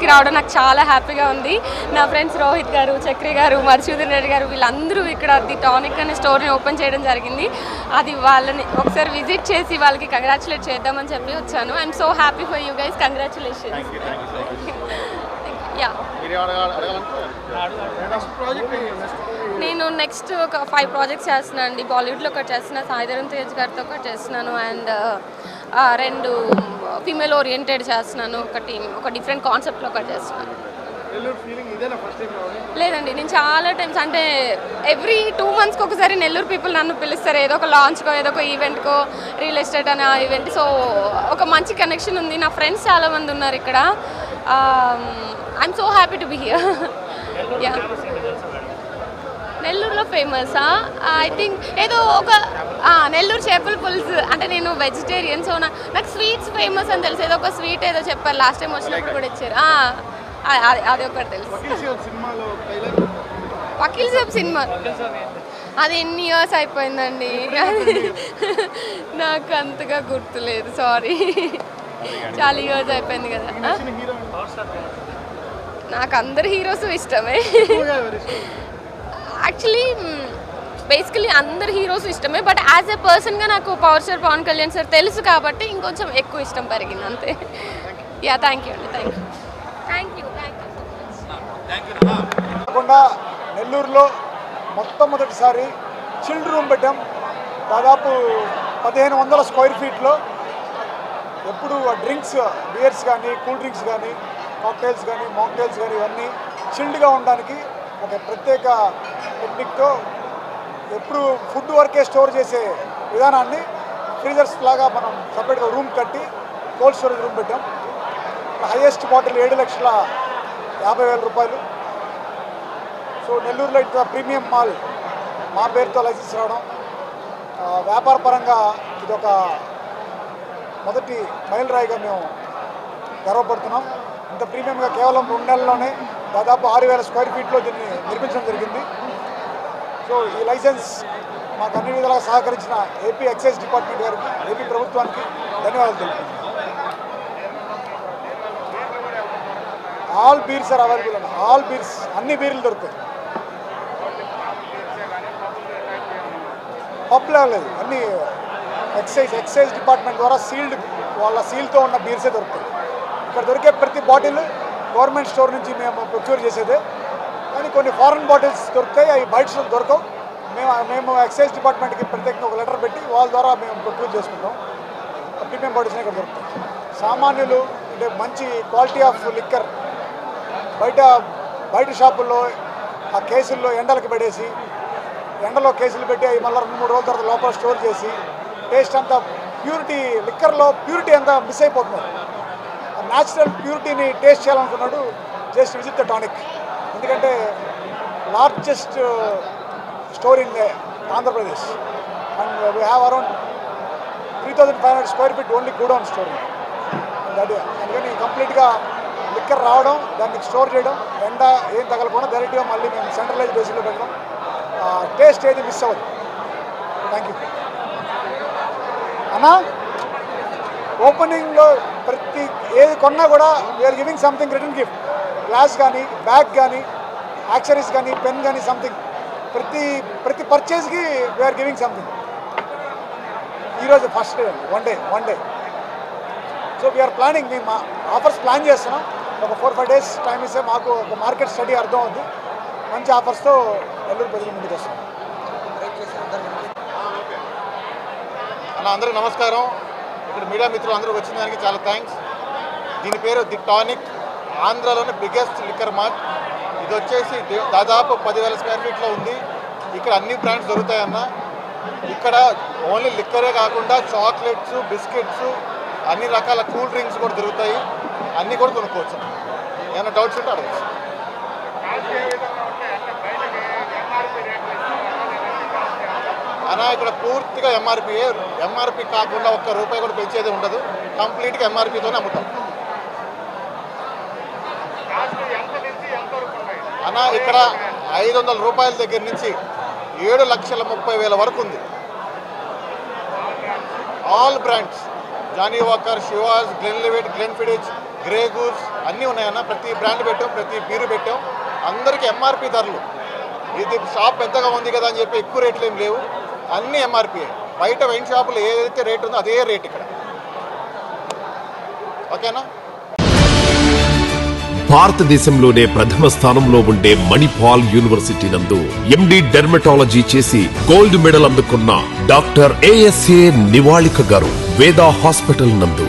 నెల్లూరుకి రావడం నాకు చాలా హ్యాపీగా ఉంది. నా ఫ్రెండ్స్ రోహిత్ గారు చక్రి గారు మధుసూదన్ రెడ్డి గారు వీళ్ళందరూ ఇక్కడ ది టానిక్ అనే స్టోర్ని ఓపెన్ చేయడం జరిగింది. అది వాళ్ళని ఒకసారి విజిట్ చేసి వాళ్ళకి కంగ్రాచులేట్ చేద్దామని చెప్పి వచ్చాను. I'm so happy for you guys congratulation yeah నేను నెక్స్ట్ ఒక ఫైవ్ ప్రాజెక్ట్స్ చేస్తున్నాను అండి బాలీవుడ్లో ఒకటి చేస్తున్నా సాయిధరం తేజ్ గారితో ఒకటి చేస్తున్నాను. అండ్ రెండు ఫీమేల్ ఓరియంటెడ్ చేస్తున్నాను ఒకటి ఒక డిఫరెంట్ కాన్సెప్ట్లో ఒకటి చేస్తున్నాను. లేదండి నేను చాలా టైమ్స్ అంటే ఎవ్రీ టూ మంత్స్కి ఒకసారి నెల్లూరు పీపుల్ నన్ను పిలుస్తారు ఏదో ఒక లాంచ్కో ఏదో ఒక ఈవెంట్కో రియల్ ఎస్టేట్ అనే ఈవెంట్ సో ఒక మంచి కనెక్షన్ ఉంది. నా ఫ్రెండ్స్ చాలా మంది ఉన్నారు ఇక్కడ. I'm so happy to be here yeah నెల్లూరులో ఫేమసా? ఐ థింక్ ఏదో ఒక ఆ, నెల్లూరు చేపల పులుసు. అంటే నేను వెజిటేరియన్ సో నా- నాకు స్వీట్స్ ఫేమస్ అని తెలుసు. ఏదో ఒక స్వీట్ ఏదో చెప్పారు. లాస్ట్ టైం వచ్చినప్పుడు కూడా ఇచ్చారు. అది- ఒకటి తెలుసు. వకీల్ సాబ్ సినిమా? అది ఎన్ని ఇయర్స్ అయిపోయిందండి? నాకు అంతగా గుర్తులేదు. సారీ చాలా ఇయర్స్ అయిపోయింది కదా? నాకు అందరు హీరోస్ ఇష్టమే. యాక్చువల్లీ బేసికలీ అందరు హీరోస్ ఇష్టమే బట్ యాజ్ ఎ పర్సన్గా నాకు power star Pawan Kalyan sir తెలుసు కాబట్టి ఇంకొంచెం ఎక్కువ ఇష్టం పెరిగింది అంతే. యా థ్యాంక్ యూ అండి థ్యాంక్ యూ థ్యాంక్ యూ కాకుండా నెల్లూరులో మొట్టమొదటిసారి చిల్డ్ రూమ్ పెట్టాం. దాదాపు పదిహేను వందల స్క్వేర్ ఫీట్లో ఎప్పుడు డ్రింక్స్ బియర్స్ కానీ కూల్ డ్రింక్స్ కానీ కాక్టైల్స్ కానీ మాక్టైల్స్ కానీ ఇవన్నీ చిల్డ్గా ఉండడానికి ఒక ప్రత్యేక టెక్నిక్తో ఎప్పుడు ఫుడ్ వరకే స్టోర్ చేసే విధానాన్ని ఫ్రీజర్స్ లాగా మనం సపరేట్గా రూమ్ కట్టి కోల్డ్ స్టోరేజ్ రూమ్ పెట్టాం. హైయెస్ట్ బాటిల్ ఏడు లక్షల యాభై వేల రూపాయలు. సో నెల్లూరులో ఇట్లా ప్రీమియం మాల్ మా పేరుతో లైసెన్స్ రావడం. వ్యాపార పరంగా ఇది ఒక మొదటి మైలురాయిగా మేము గర్వపడుతున్నాం. ఇంత ప్రీమియంగా కేవలం రెండు నెలల్లోనే దాదాపు ఆరు వేల స్క్వేర్ ఫీట్లో దీన్ని నిర్మించడం జరిగింది. సో ఈ లైసెన్స్ మాకు అన్ని విధాలుగా సహకరించిన ఏపీ ఎక్సైజ్ డిపార్ట్మెంట్ గారికి ఏపీ ప్రభుత్వానికి ధన్యవాదాలు తెలుపుతున్నాను ఆల్ బీర్స్ ఆర్ అవైలబుల్ అండి. ఆల్ బీర్స్ అన్ని బీర్లు దొరుకుతాయి. పబ్లో లేదు. అన్ని ఎక్సైజ్ ఎక్సైజ్ డిపార్ట్మెంట్ ద్వారా సీల్డ్ వాళ్ళ సీల్తో ఉన్న బీర్సే దొరుకుతాయి. ఇక్కడ దొరికే ప్రతి బాటిల్ గవర్నమెంట్ స్టోర్ నుంచి మేము ప్రొక్యూర్ చేసేదే. కానీ కొన్ని ఫారెన్ బాటిల్స్ దొరుకుతాయి అవి బయట దొరకవు. మేము మేము ఎక్సైజ్ డిపార్ట్మెంట్కి ప్రత్యేకంగా ఒక లెటర్ పెట్టి వాళ్ళ ద్వారా మేము ప్రొక్యూర్ చేసుకుంటాం. ప్రీమియం బాటిల్స్ ఇక్కడ దొరుకుతాయి. సామాన్యులు అంటే మంచి క్వాలిటీ ఆఫ్ లిక్కర్ బయట బయట షాపుల్లో ఆ కేసుల్లో ఎండలకు పడేసి ఎండలో కేసులు పెట్టి అవి మళ్ళీ రెండు మూడు రోజుల తర్వాత లోపల స్టోర్ చేసి టేస్ట్ అంతా ప్యూరిటీ లిక్కర్లో ప్యూరిటీ అంతా మిస్ అయిపోతున్నారు న్యాచురల్ ప్యూరిటీని టేస్ట్ చేయాలనుకున్నాడు జస్ట్ విజిట్ ద టానిక్. ఎందుకంటే largest store in Andhra Pradesh and we have around three thousand five hundred square feet only godown store that అందుకని కంప్లీట్గా లిక్కర్ రావడం దాన్ని స్టోర్ చేయడం ఎండ ఏం తగలకుండా డైరెక్ట్గా మళ్ళీ మేము సెంట్రలైజ్ బేసిస్లో పెట్టడం టేస్ట్ ఏది మిస్ అవ్వదు. థ్యాంక్ యూ అన్నా ఓపెనింగ్లో ప్రతి ఏది కొన్నా కూడా we are giving something return gift glass కానీ బ్యాగ్ కానీ యాక్సరీస్ కానీ పెన్ కానీ సంథింగ్ ప్రతి ప్రతి పర్చేస్కి వీఆర్ గివింగ్ సంథింగ్ ఈరోజు first day one day one day so we are planning మేము మా ఆఫర్స్ ప్లాన్ చేస్తున్నాం. ఒక ఫోర్ ఫైవ్ డేస్ టైం ఇస్తే మాకు ఒక మార్కెట్ స్టడీ అర్థం అవుతుంది మంచి ఆఫర్స్తో నెల్లూరు ప్రజల ముందుకు వస్తాం అన్న అందరికీ నమస్కారం. ఇక్కడ మీడియా మిత్రులు అందరూ వచ్చిన దానికి చాలా థ్యాంక్స్ దీని పేరు ది టానిక్. ఆంధ్రాలోని బిగ్గెస్ట్ లిక్కర్ మార్ట్ ఇది వచ్చేసి దాదాపు పదివేల స్క్వేర్ ఫీట్లో ఉంది. ఇక్కడ అన్ని బ్రాండ్స్ దొరుకుతాయన్న. ఇక్కడ ఓన్లీ లిక్కరే కాకుండా చాక్లెట్స్ బిస్కెట్స్ అన్ని రకాల కూల్ డ్రింక్స్ కూడా దొరుకుతాయి. అన్నీ కూడా కొనుక్కోవచ్చు. ఏమైనా డౌట్స్ ఉంటే అడగచ్చు. అనా ఇక్కడ పూర్తిగా ఎంఆర్పీ ఎంఆర్పీ కాకుండా ఒక్క రూపాయి కూడా పెంచేది ఉండదు. కంప్లీట్గా ఎంఆర్పీతోనే అమ్ముతాం. అనా ఇక్కడ ఐదు వందల రూపాయల దగ్గర నుంచి ఏడు లక్షల ముప్పై వేల వరకు ఉంది. All brands Johnnie Walker Chivas Glenlivet Glenfiddich Grey Goose అన్నీ ఉన్నాయన్న. ప్రతి బ్రాండ్ పెట్టాం ప్రతి బీరు పెట్టాం. అందరికీ ఎంఆర్పి ధరలు. ఇది షాప్ పెద్దగా ఉంది కదా అని చెప్పి ఎక్కువ రేట్లు ఏం లేవు. అన్ని ఎంఆర్పి బయట వైన్ షాపులో ఏదైతే రేట్ ఉందో అదే రేట్ ఇక్కడ. ఓకేనా? భారతదేశంలోనే ప్రథమ స్థానంలో ఉండే మణిపాల్ యూనివర్సిటీ నందు ఎండి డెర్మటాలజీ చేసి గోల్డ్ మెడల్ అందుకున్న డాక్టర్ ఏఎస్ఏ నివాళిక గారు వేదా హాస్పిటల్ నందు.